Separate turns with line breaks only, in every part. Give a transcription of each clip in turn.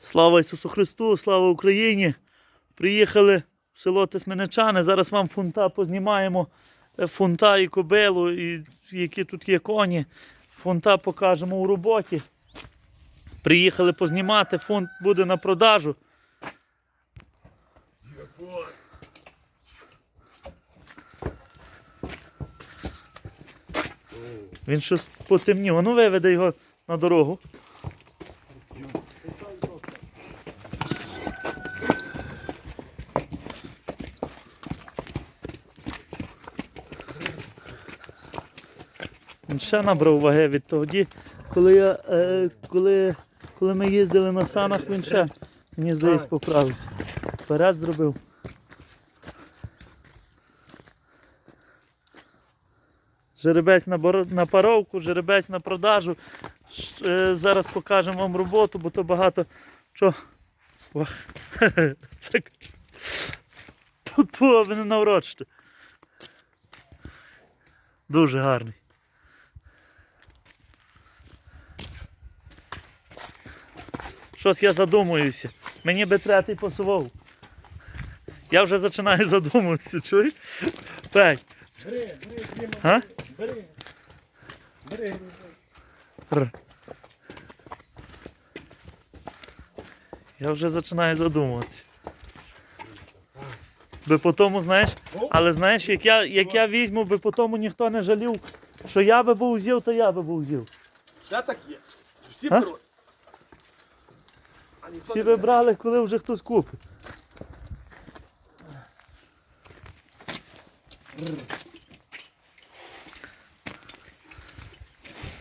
Слава Ісусу Христу, слава Україні! Приїхали в село Тисменичани. Зараз вам фунта познімаємо. е, Фунта і кобилу, і які тут є коні. Фунта покажемо у роботі. Приїхали познімати, фунт буде на продажу. Він щось потемнів. Ну виведе його на дорогу. Він ще набрав ваги від тоді, коли, я, е, коли, коли ми їздили на санах, він ще, мені здається, поправився. Вперед зробив. Жеребець на, на паровку, жеребець на продажу. Е, Зараз покажемо вам роботу, бо то багато. Ох, Це... Тут повинен наврочити. Дуже гарний. Щось я задумуюся. Мені би третій посував. Я вже починаю задумуватися, чуєш? Так.
Бери, бери, Діма,
А?
бери. Бери.
Р. Я вже починаю задумуватися. Би по тому, знаєш, але знаєш, як я, як я візьму, би по тому ніхто не жалів, що я би був взяв, то я би був взяв.
Все так є. Всі
А? Всі
не
би брали, коли вже хтось купить.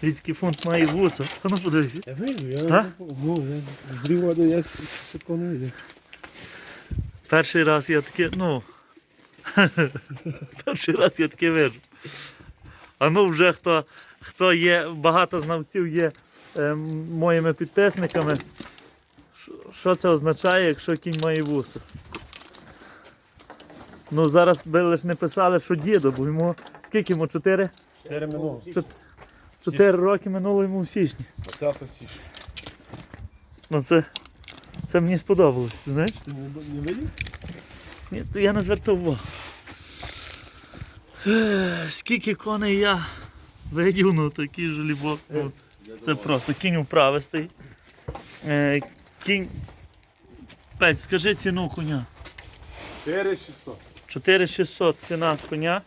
Людський фунт має вуса. А ну подивися.
Я вижу, я
А?
ну, я з дріводу я швидко не видів.
Перший раз я таке, ну. Перший раз я таке вижу. А ну вже хто, хто є, багато знавців є е, моїми підписниками. Що- це означає, якщо кінь має вуса? Ну зараз би лише не писали, що дідо, бо йому скільки йому? Чотири?
Чотири минуло.
Чот- Чотири роки минуло йому в січні.
20 січня.
Ну це, це мені сподобалось, ти знаєш?
Ти не, видів?
Ні, то я не звертав увагу. Скільки коней я видів, ну такий же лібок. Ну, це просто кінь вправистий. Кінь. Петь, скажи ціну коня.
4600.
4600 ціна коня.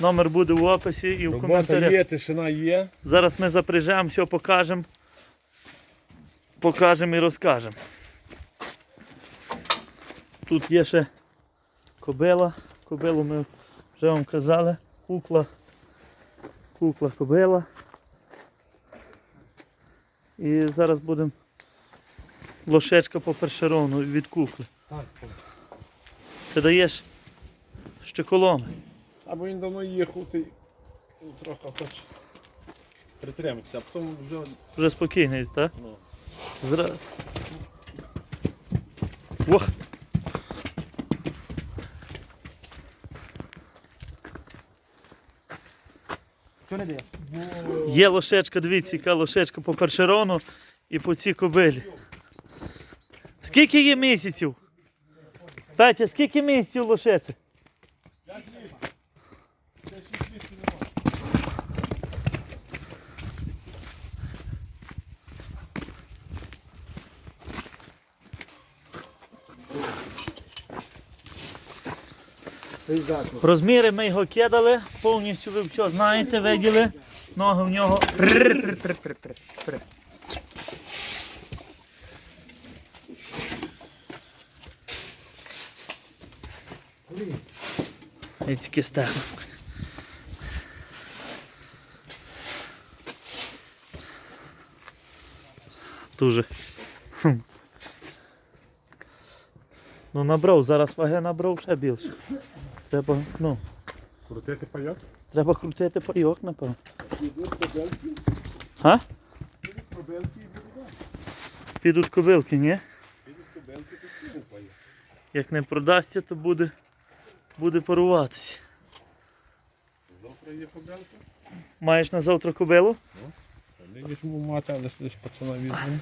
Номер буде в описі і в коментарях.
є, тишина є.
Зараз ми запряжемо, все покажемо. Покажемо і розкажемо. Тут є ще кобила. Кобилу ми вже вам казали. Кукла. Кукла кобила. І зараз будемо лошечка по першерону від кукли.
Так.
Ти даєш щеколоми.
Або він давно їхав, ти трохи хоче притриматися, а потім вже
Вже спокійний, так?
ну,
Зраз. Ох!
Що не дає?
Є лошечка, дивіться, яка лошечка по першерону і по цій кобилі. Скільки є місяців? Петя, скільки місяців лошеці? Розміри ми його кидали, повністю ви все знаєте, виділи. Ноги в нього. І тільки стегно. Дуже. Ну набрав, зараз ваги набрав ще більше. Треба, ну,
Крутити пайок?
треба крутити пайок, напевно. А?
Ідуть кобелки і буде.
Підуть кобилки, ні?
Ідуть кобелки, то скинув пайок.
Як не продасться, то буде, буде паруватися.
Завтра є кобелка.
Маєш на завтра кобилу?
Не візьму мати, але лише пацана візьму.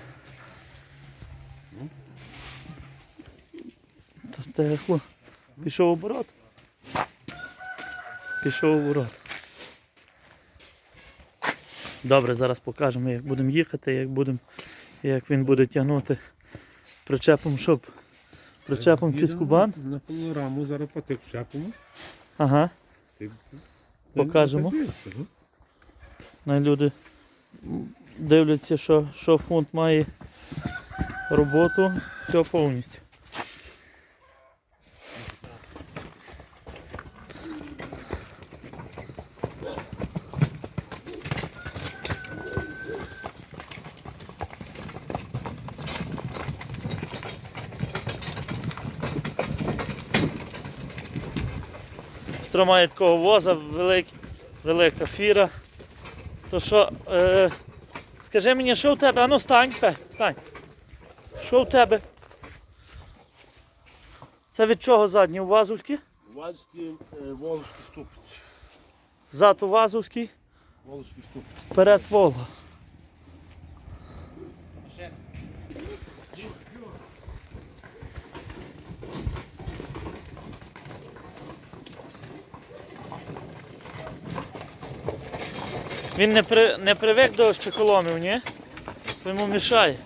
Та Техло. Пішов оборот. Пішов оборот. Добре, зараз покажемо, як будемо їхати, як будемо, як він буде тягнути причепом, щоб причепом кіскубан.
На панораму зараз потик шепимо.
Ага. Покажемо. Най люди дивляться, що, що фунт має роботу, все повністю. Хто має такого воза, велик, велика фіра. То що, е, скажи мені, що в тебе? Ану стань, пе, стань. Що в тебе? Це від чого задні? У Вазовські?
Вазькі, волжські ступиці.
Зад у Вазовський,
Волжські ступиці.
вперед Волга. Він не, при, не привик до щеколомів, ні? То йому мішає.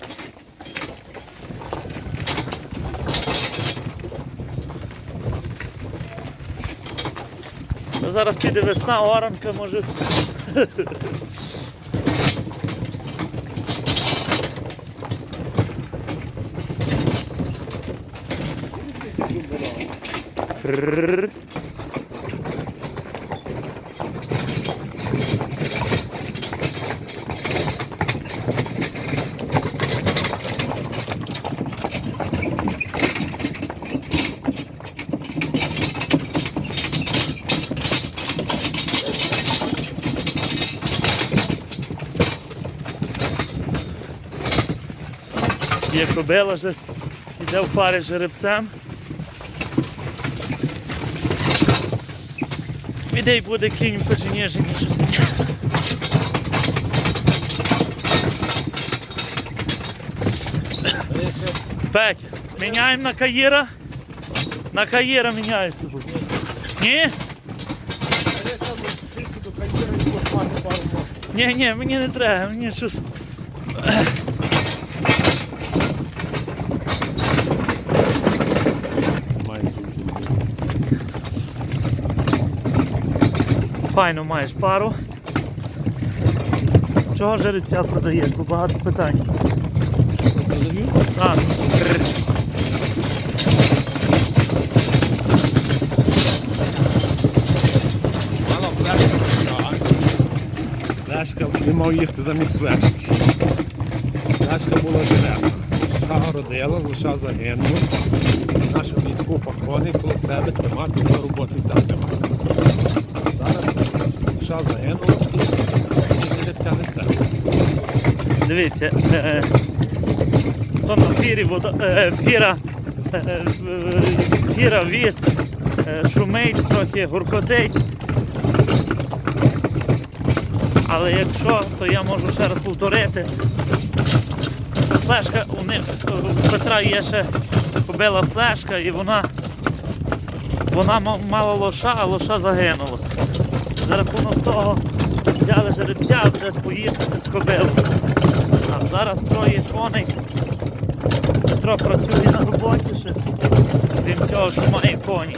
Ну, Зараз піде весна, оранка може. Прррр. Кобила вже йде в парі з жеребцем. Відей буде кінь печеніжий, ніж Петь, міняємо на Каїра. На Каїра міняю з тобою. Ні? Ні, ні, мені не треба, мені щось. Файно маєш пару. Чого жеребця продаєш? Бо багато питань. Так.
Флешка. Не мав їхати замість флешки. Флешка була жеребна. Лоша родила, лоша загинула. Наша війську коней коло себе тримати до роботи там тримати. Не треба.
Дивіться, е, е, то на фірі вода, фіра, е, фіра віз, шумить, трохи гуркотить. Але якщо, то я можу ще раз повторити. Флешка у них у Петра є ще побила флешка і вона, вона мала лоша, а лоша загинула. За рахунок того взяли жеребця, вже з з кобилою. А зараз троє коней. Петро працює на роботі ще. Крім цього, що має коні.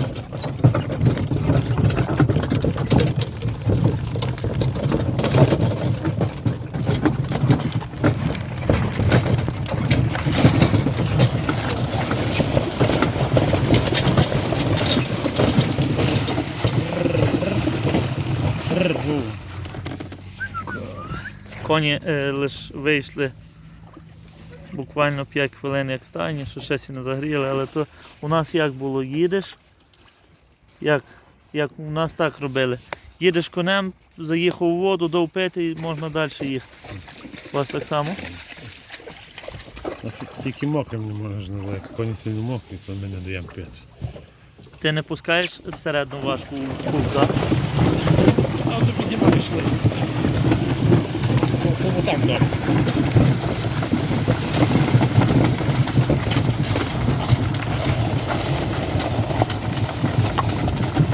Коні е, лише вийшли буквально 5 хвилин як стані, що ще сі не загріли, але то у нас як було, їдеш, як, як у нас так робили. Їдеш конем, заїхав у воду, дав пити і можна далі їхати. У вас так само?
Тільки мокрим не можна, але як коні сильно мокрі, то ми не даємо пити.
Ти не пускаєш середню важку.
А от Ну, отак так.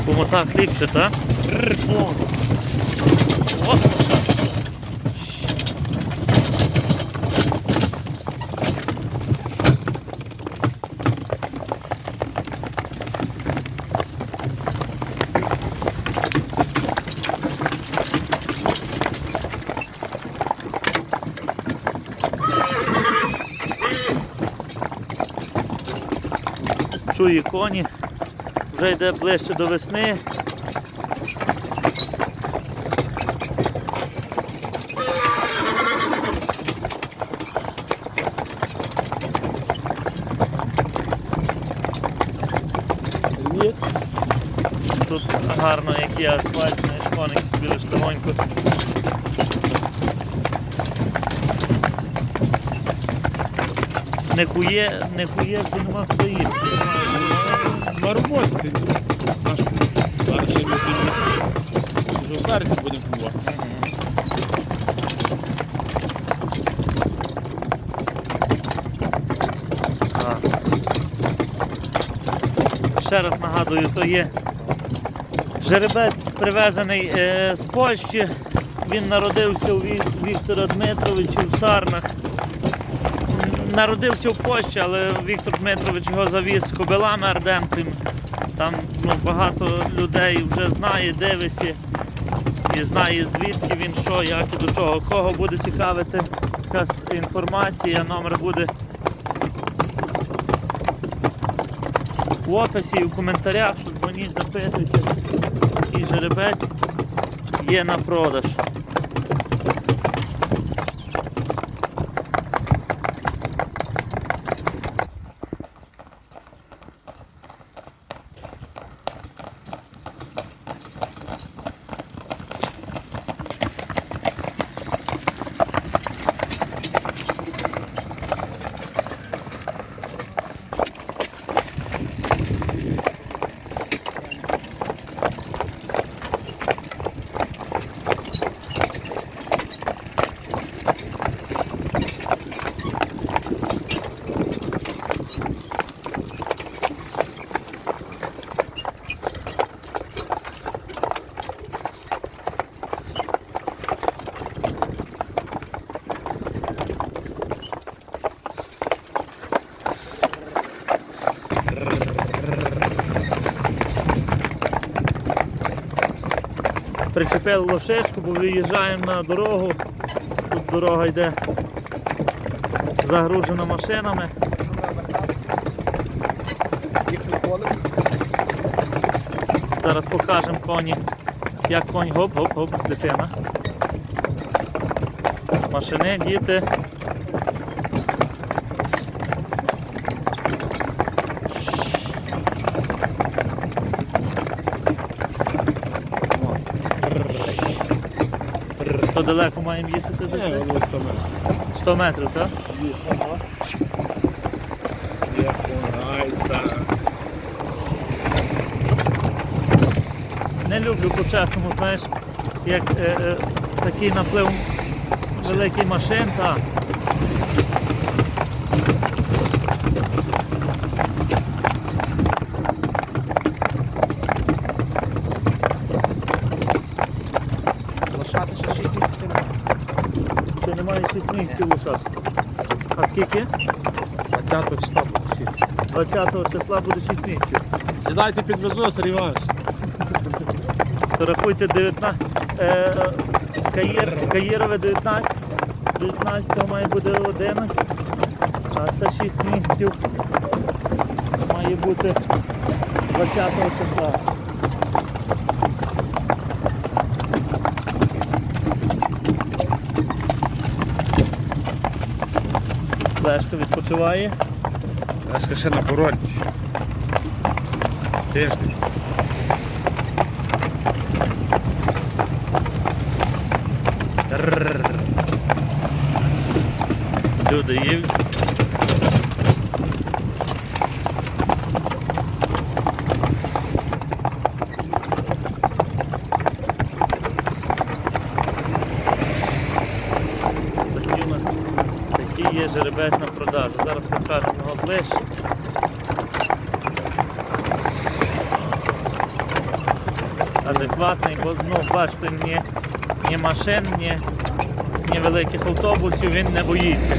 Помотав хліб, що так? О! Чує коні, вже йде ближче до весни. Тут гарно, як є асфальт, коники собі легонько. Не кує, не кує, бо нема хто їсти.
Роботі зараз ще. В березні будемо кувати.
Ще раз нагадую, то є жеребець привезений е, з Польщі. Він народився у Ві- Віктора Дмитровича в Сарнах. Народився в Польщі, але Віктор Дмитрович його завіз з кобилами ардентними. Там ну, багато людей вже знає, дивиться і знає звідки він що, як і до чого. Кого буде цікавити якась інформація, номер буде в описі і в коментарях, щоб вони запитуйте. І жеребець є на продаж. Причепили лошечку, бо виїжджаємо на дорогу. Тут дорога йде загружена машинами. Зараз покажемо коні, як конь гоп-гоп-гоп, дитина. Машини, діти. То далеко маємо їхати до
Не,
цього?
воно 100 метрів.
100 метрів, так? Не люблю по-чесному, знаєш, як е, е, такий наплив великий машин, та.
Лошати ще 6 місяців немає.
Ще немає 6 місяців лошад. А скільки?
20 числа буде 6.
20 числа буде 6 місяців.
Сідайте підвезу, Сергій Іванович.
Рахуйте 19. Е, Каїр, Каїрове 19. 19 має бути 11. А це 6 місяців. Має бути 20 числа. Лешка відпочиває.
Олешка ще на курорті. Тиждень.
Люди є. Такі, у нас- такі є жеребець на продажу. Зараз покажемо його ближче. адекватний, бо ну, бачите, ні, ні машин, ні, ні великих автобусів він не боїться.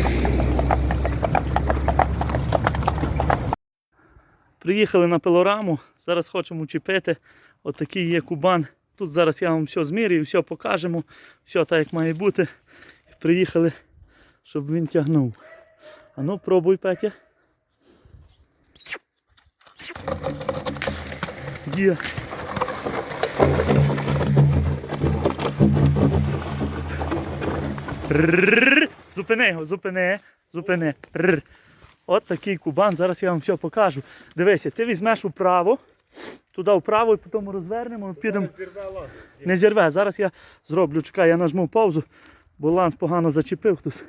Приїхали на пилораму, зараз хочемо чіпити. Отакий є кубан. Тут зараз я вам все змірюю, все покажемо, все так як має бути. Приїхали, щоб він тягнув. А ну пробуй, Петя. Є. Зупини його, зупини, зупини. От такий кубан, зараз я вам все покажу. Дивися, ти візьмеш управо, туди вправо і потім розвернемо, підемо. Не зірве. Зараз я зроблю, чекай, я нажму паузу, бо ланц погано зачепив хтось.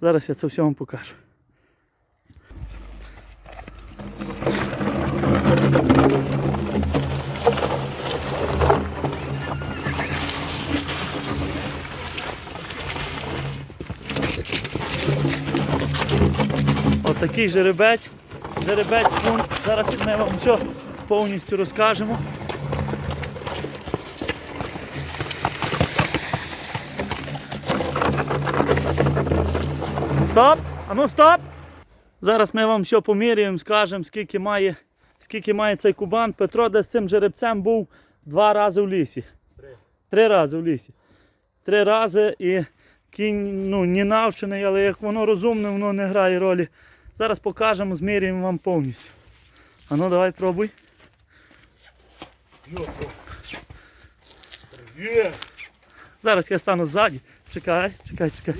Зараз я це все вам покажу. Отакий жеребець. Жеребець фунт. Зараз ми вам все повністю розкажемо. Стоп! А ну стоп! Зараз ми вам все поміряємо, скажемо, скільки має, скільки має цей кубан. Петро де з цим жеребцем був два рази в лісі. Три. Три рази в лісі. Три рази і кінь ну, не навчений, але як воно розумне, воно не грає ролі. Зараз покажемо, зміряємо вам повністю. А ну давай пробуй. Зараз я стану ззаді. Чекай, чекай, чекай.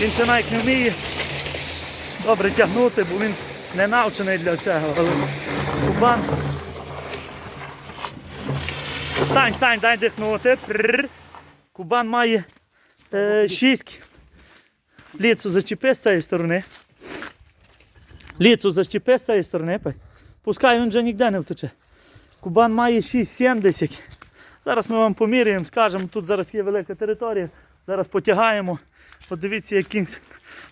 Він ще навіть не вміє добре тягнути, бо він не навчений для цього. Але. Стань, стань, дай дихнути. Прррр. Кубан має е, шість. Ліцу зачепи з цієї сторони. Ліцу защепи з цієї сторони. Пускай він вже ніде не втече. Кубан має 6,70. Зараз ми вам поміряємо, скажемо, тут зараз є велика територія. Зараз потягаємо. Подивіться, як кінь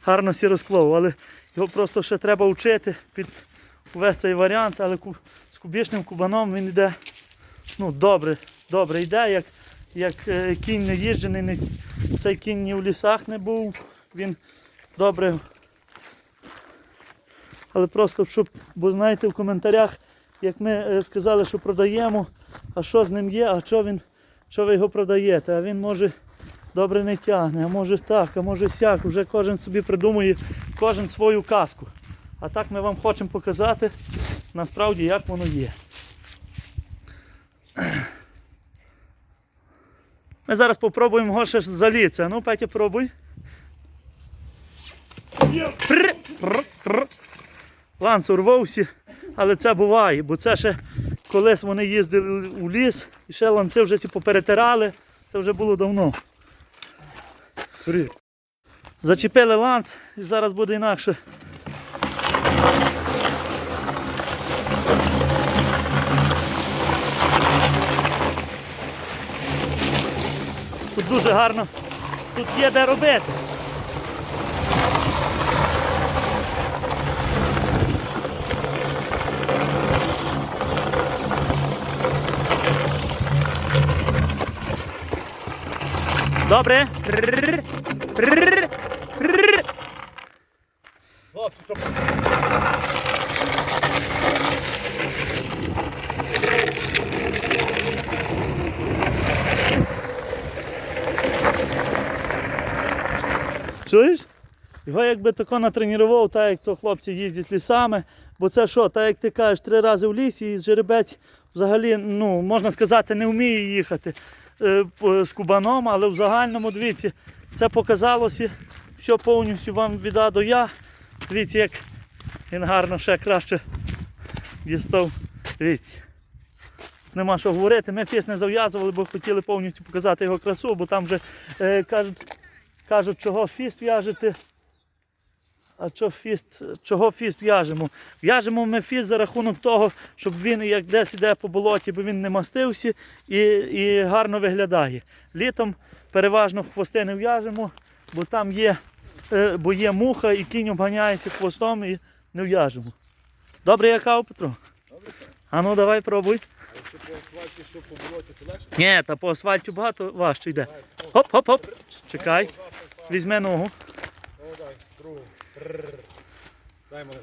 гарно сі розклов. Але його просто ще треба вчити під увесь цей варіант. Але з кубічним кубаном він йде ну, добре, добре йде, як, як е, кінь не їжджений, не, цей кінь ні в лісах не був. Він добре але просто щоб, бо знаєте, в коментарях, як ми е, сказали, що продаємо, а що з ним є, а що він, що ви його продаєте, а він може добре не тягне, а може так, а може сяк. Вже кожен собі придумує кожен свою казку. А так ми вам хочемо показати насправді, як воно є. Ми зараз попробуємо ще заліться. Ну, Петя, пробуй. Пр, пр, пр. Ланц урвався, але це буває, бо це ще колись вони їздили у ліс і ще ланци вже ці поперетирали, це вже було давно. Зачепили ланц і зараз буде інакше. Дуже гарно, тут є де робити. Добре. Прррр. Прррр. Прррр. Чуєш? Його якби тако натренував, так як то хлопці їздять лісами. Бо це що, так як ти кажеш, три рази в лісі і жеребець взагалі, ну, можна сказати, не вміє їхати е, з кубаном, але в загальному, дивіться, це показалося, все повністю вам віда до я. Дивіться, як він гарно ще краще дістав. Дивіться. Нема що говорити. Ми фіс не зав'язували, бо хотіли повністю показати його красу, бо там вже е, кажуть, кажуть, чого фіст в'яжете. А чого фіст, чого фіст в'яжемо? В'яжемо ми фіст за рахунок того, щоб він як десь іде по болоті, бо він не мастився і, і гарно виглядає. Літом переважно хвости не в'яжемо, бо там є е, бо є муха і кінь обганяється хвостом і не в'яжемо. Добре, я кав, Петро? А ну давай пробуй.
Асфальті?
Ні, та по асфальту багато важче йде. Хоп, хоп, хоп. Чекай. Візьми ногу.
О, дай, другу. Дай мене.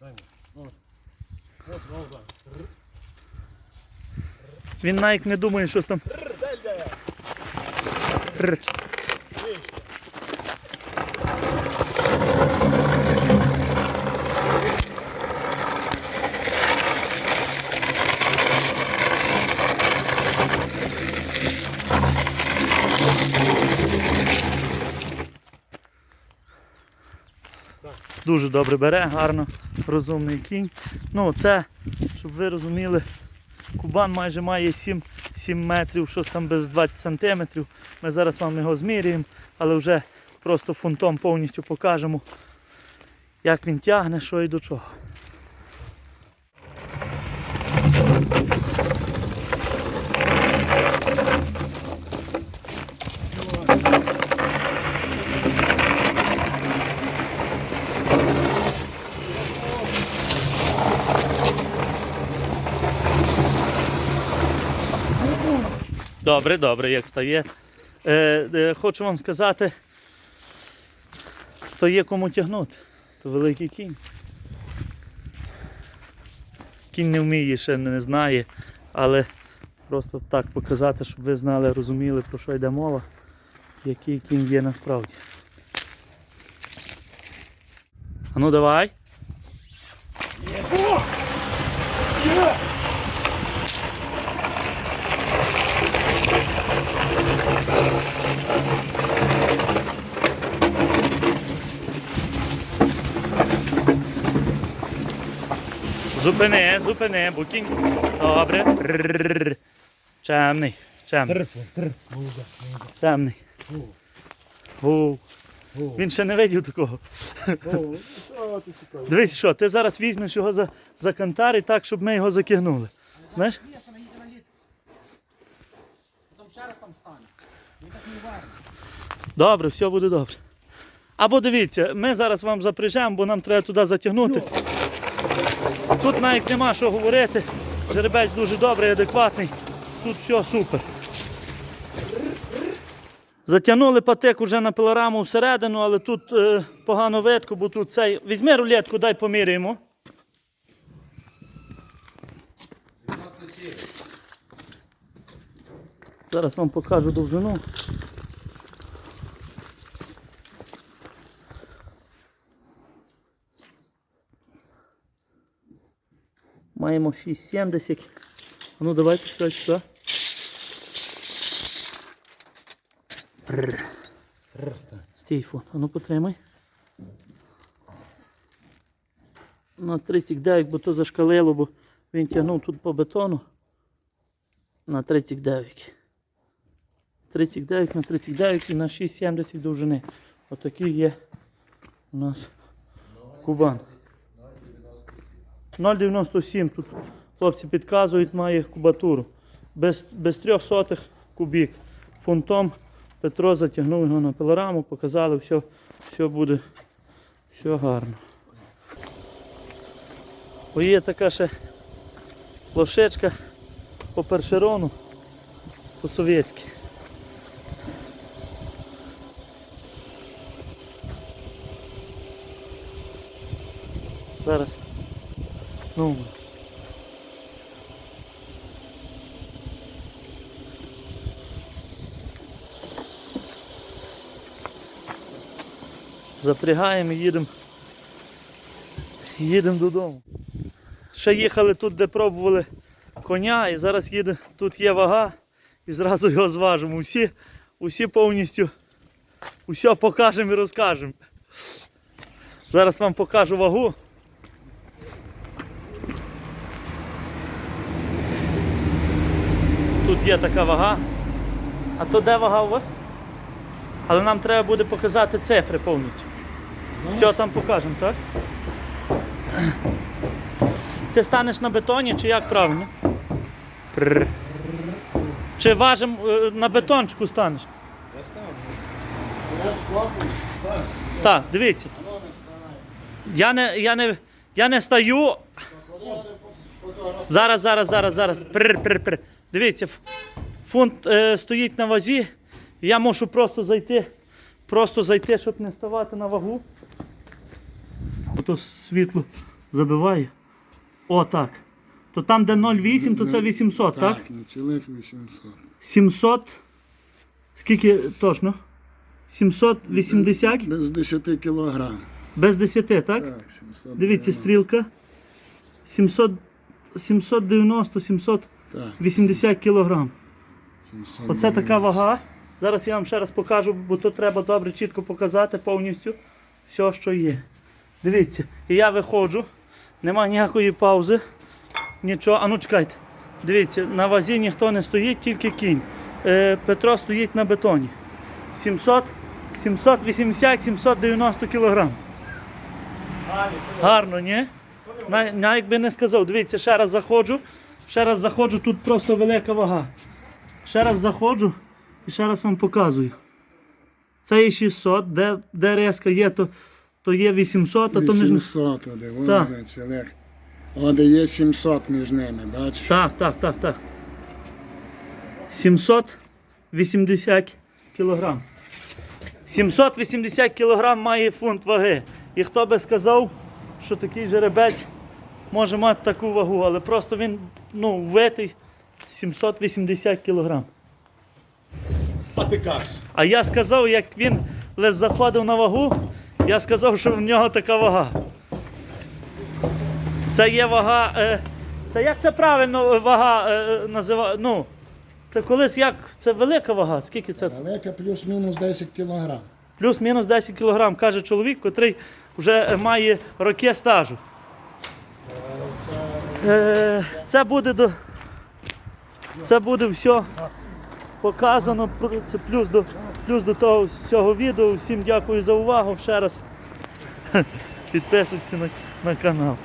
Дай мене.
Він навіть не думає, що там. Р. Дуже добре бере, гарно, розумний кінь. Ну, це, щоб ви розуміли, Кубан майже має 7, 7 метрів, щось там без 20 сантиметрів. Ми зараз вам його зміряємо, але вже просто фунтом повністю покажемо, як він тягне, що і до чого. Добре, добре, як стає. Е, е, хочу вам сказати, то є кому тягнути. То великий кінь. Кінь не вміє, ще не знає, але просто так показати, щоб ви знали, розуміли, про що йде мова, який кінь є насправді. А ну давай. Зупини, зупини, бо кінь. Добре. Рррррр. Чемний,
молода.
чемний. Він ще не видів такого. Дивись, що, ти зараз візьмеш його за, за кантар і так, щоб ми його закигнули. Знаєш? Добре, все буде добре. Або дивіться, ми зараз вам запряжемо, бо нам треба туди затягнути. Тут навіть нема що говорити. Жеребець дуже добрий, адекватний. Тут все супер. Затягнули патик уже на пилораму всередину, але тут е, погано видко, бо тут цей. Візьми рулетку, дай поміряємо. Зараз вам покажу довжину. Маємо 6,70. А Ну давайте сюди сюди. Прррр. Стій фон. А ну потримай. На 39, бо то зашкалило, бо він тягнув тут по бетону. На 39. 39 на 39 і на 6,70 довжини. Отакий є у нас кубан. 0,97 тут хлопці підказують, має кубатуру. Без, без трьох сотих кубік. Фунтом Петро затягнув його на пилораму, показали, все, все буде все гарно. Бо є така ще лошечка по першерону, по-совєтськи. Зараз. Ну. Запрягаємо і їдемо. Їдемо додому. Ще їхали тут, де пробували коня, і зараз їде, тут є вага, і зразу його зважимо. Усі, усі повністю усе покажемо і розкажемо. Зараз вам покажу вагу. Тут є така вага. А то де вага у вас? Але нам треба буде показати цифри повністю. Все там покажемо, так? Ти станеш на бетоні чи як правильно? Чи важим е, на бетончику станеш?
Я ставлю.
Так, дивіться. Я не, я не, я не стаю. Зараз, зараз, зараз, зараз. Прр, прр, прр. Дивіться, фунт е, стоїть на вазі. Я мушу просто зайти, просто зайти, щоб не ставати на вагу. Ото світло забиває. О, так. То там, де 0,8, то це 800, так?
Так, не цілих 800.
700. Скільки точно? 780
Без 10 кілограм.
без 10, так?
Так, 700.
Дивіться, стрілка. 700, 790, 780
Так,
кілограм.
700.
Оце така вага. Зараз я вам ще раз покажу, бо тут треба добре чітко показати повністю все, що є. Дивіться, і я виходжу, нема ніякої паузи, нічого. А ну чекайте. Дивіться, на вазі ніхто не стоїть, тільки кінь. Е, Петро стоїть на бетоні. 700, 780-790 кілограм. Гарно, ні? На, навіть би не сказав. Дивіться, ще раз заходжу. Ще раз заходжу, тут просто велика вага. Ще раз заходжу і ще раз вам показую. Це є 600, де, де резка є, то, то є 800, а то між...
800, оде,
Так.
воно цілих. Оде є 700 між ними, бачиш?
Так, так, так, так. 780 кілограм. 780 кілограм має фунт ваги. І хто би сказав, що такий жеребець може мати таку вагу, але просто він ну, витий 780 кілограм.
А ти кажеш?
А я сказав, як він лише заходив на вагу, я сказав, що в нього така вага. Це є вага. Е, це як це правильно е, вага е, називає? Ну, це колись як? Це велика вага. Скільки це?
Далека плюс-мінус 10 кілограм.
Плюс-мінус 10 кілограм, каже чоловік, котрий вже е, має роки стажу. Е, це буде до. Це буде все показано. Це плюс до, плюс до того всього відео. Всім дякую за увагу. Ще раз підписуйтесь на, на канал.